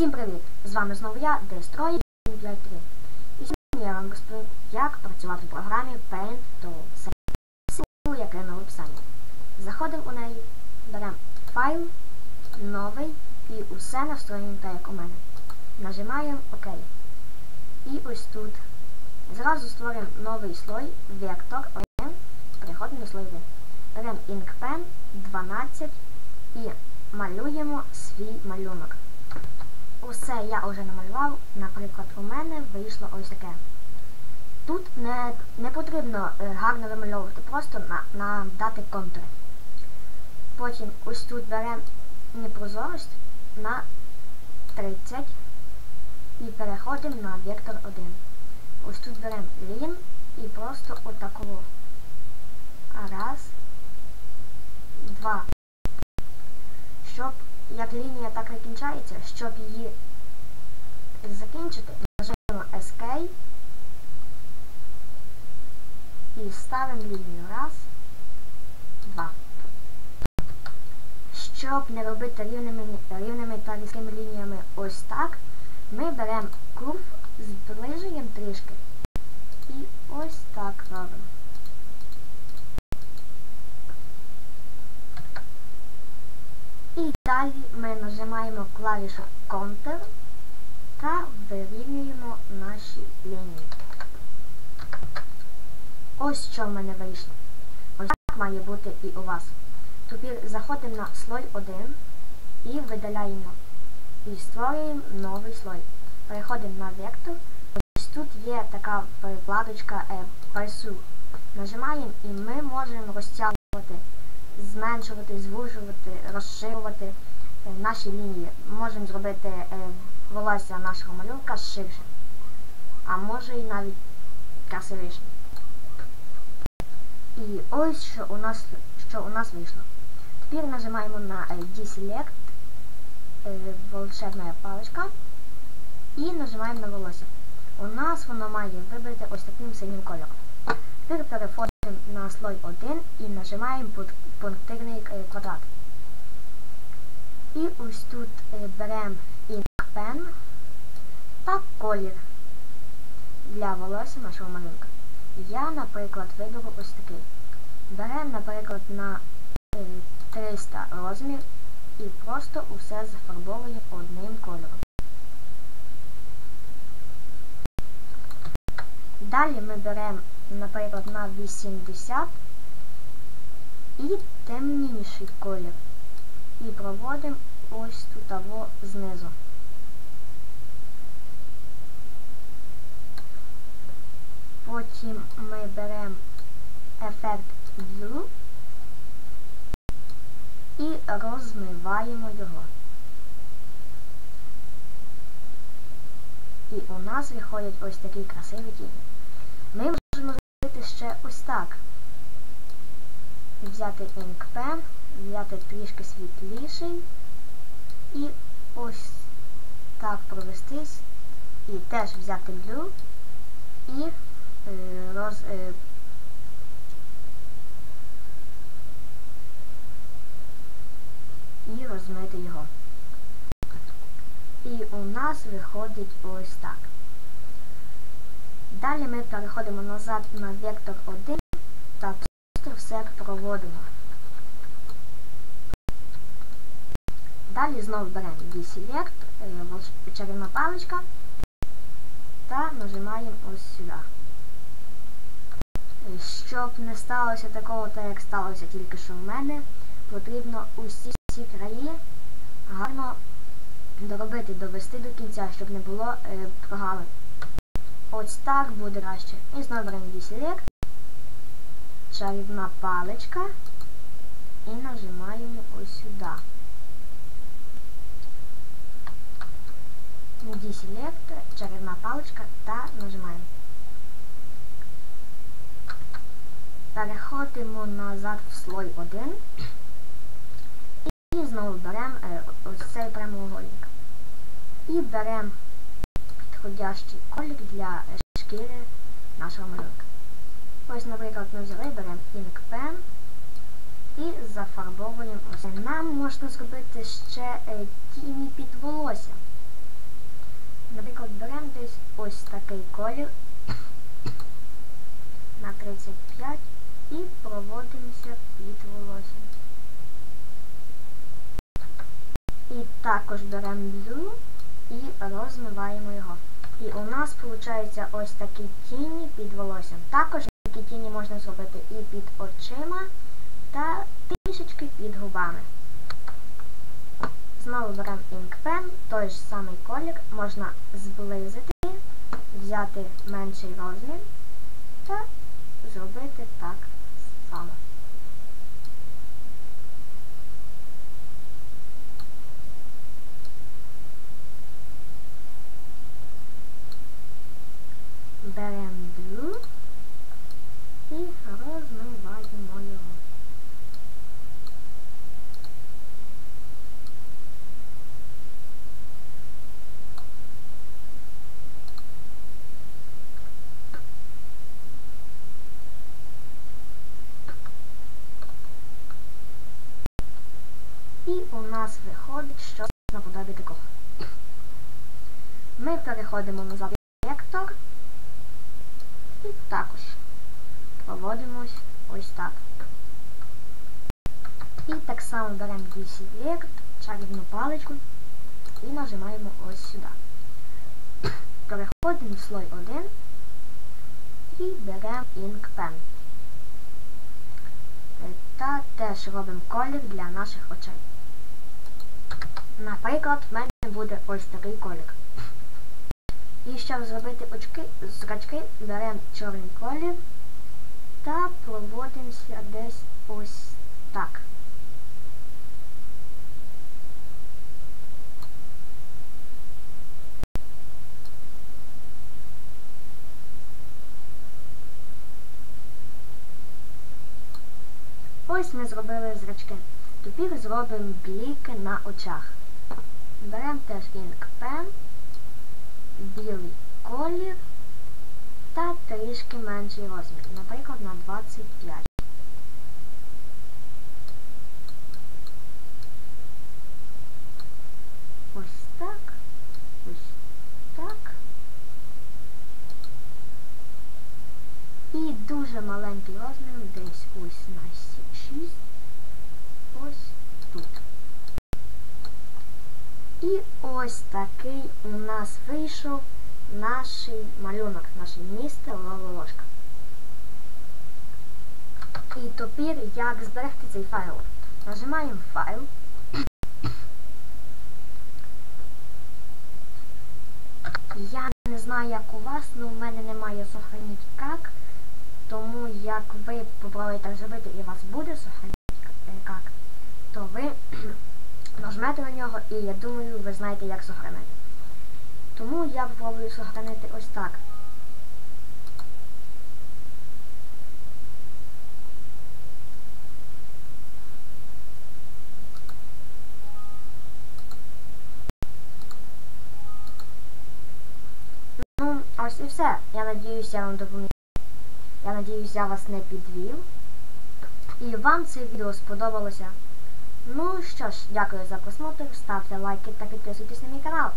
Всім привіт! З вами знову я, Destroy 53. І сьогодні я вам розповім, як працювати в програмі Paint to Save, яке на описанні. Заходимо у неї, беремо файл, новий і усе настроїмо так, як у мене. Нажимаємо ОК. І ось тут. Зразу створюємо новий слой, вектор 1, переходимо до слой 1. Беремо Ink Pen 12 і малюємо свій малюнок. Усе я вже намалював, наприклад, у мене вийшло ось таке. Тут не не потрібно е, гарно вимальовувати, просто на, на дати контури. Потім ось тут беремо непрозорість на 30 і переходимо на вектор 1. Ось тут беремо лін і просто отакого. Раз, два. Щоб як лінія так і кінчається, щоб її закінчити, нажимаємо Escape і ставимо лінію. Раз, два. Щоб не робити рівними рівними та різкими лініями ось так, ми беремо курв, зближуємо трішки і ось так робимо. І далі ми нажимаємо клавішу Ctrl та вирівнюємо наші лінії. Ось що в мене вийшло. Ось так має бути і у вас. Тепер заходимо на слой 1 і видаляємо. І створюємо новий слой. Переходимо на вектор. Ось тут є така перекладочка Pursue. Нажимаємо і ми можемо розтягувати зменшувати, звужувати, розширювати е, наші лінії. Можемо зробити е, волосся нашого малюнка ширше, а може і навіть красивіше. І ось що у нас що у нас вийшло. Тепер нажимаємо на е, Deselect, волшебна паличка, і нажимаємо на волосся. У нас воно має вибрати ось таким синім кольором. Тепер переходимо на слой 1 і нажимаємо пунктирний квадрат. І ось тут беремо Ink Pen та колір для волосся нашого малюнка. Я, наприклад, виберу ось такий. Беремо, наприклад, на 300 розмір і просто усе зафарбовуємо одним кольором. Далі ми беремо наприклад, на 80 і темніший колір. І проводимо ось тут або знизу. Потім ми беремо ефект Blue і розмиваємо його. І у нас виходять ось такі красиві тіні. Ще ось так. Взяти Pen, взяти трішки світліший і ось так провестись. І теж взяти Blue і е, роз, е, і розмити його. І у нас виходить ось так. Далі ми переходимо назад на вектор 1 та просто все проводимо. Далі знову беремо Deselect, е, чарівна паличка та нажимаємо ось сюди. Щоб не сталося такого, так як сталося тільки що в мене, потрібно усі ці краї гарно доробити, довести до кінця, щоб не було е, прогалин. Ось так буде краще. І знову беремо Deselect, чарівна паличка і нажимаємо ось сюди. Deselect, чарівна паличка та нажимаємо. Переходимо назад в слой 1 і знову беремо е, ось цей прямоугольник. І беремо підходящий колір для шкіри нашого малюнка. Ось, наприклад, ми взяли, беремо Ink Pen і зафарбовуємо ось. Нам можна зробити ще е, тіні під волосся. Наприклад, беремо десь ось такий колір на 35 і проводимося під волоссям. І також беремо блю і розмиваємо його. І у нас виходить ось такі тіні під волоссям. Також такі тіні можна зробити і під очима та трішечки під губами. Знову беремо інкпен, той ж самий колір, можна зблизити, взяти менший розмір та зробити так само. Беремо блю і розмиваємо його. І у нас виходить щось наподобі такого. Ми переходимо назад вектор і також проводимось ось так. І так само беремо DC Vect, чарівну паличку і нажимаємо ось сюди. Переходимо в слой 1 і беремо Ink Pen. Та теж робимо колір для наших очей. Наприклад, в мене буде ось такий колір. І щоб зробити очки, зрачки, беремо чорний колір та проводимося десь ось так. Ось ми зробили зрачки. Тепер зробимо бліки на очах. Беремо теж Ink Pen, білий колір та трішки менший розмір, наприклад, на 25. Ось так, ось так. І дуже маленький розмір, десь ось на 6, ось тут. І ось такий у нас вийшов наш малюнок, наше місце ложка. І тепер як зберегти цей файл? Нажимаємо файл. Я не знаю, як у вас, але у мене немає сохраніть як. Тому як ви попробуєте зробити і у вас буде сохраніть то ви нажмете на нього і я думаю, ви знаєте, як сохранити. Тому я попробую сохранити ось так. Ну, ось і все. Я надіюсь, я вам допоміг. Я надіюсь, я вас не підвів. І вам це відео сподобалося. Ну що ж, дякую за просмотр, ставте лайки та підписуйтесь на мій канал.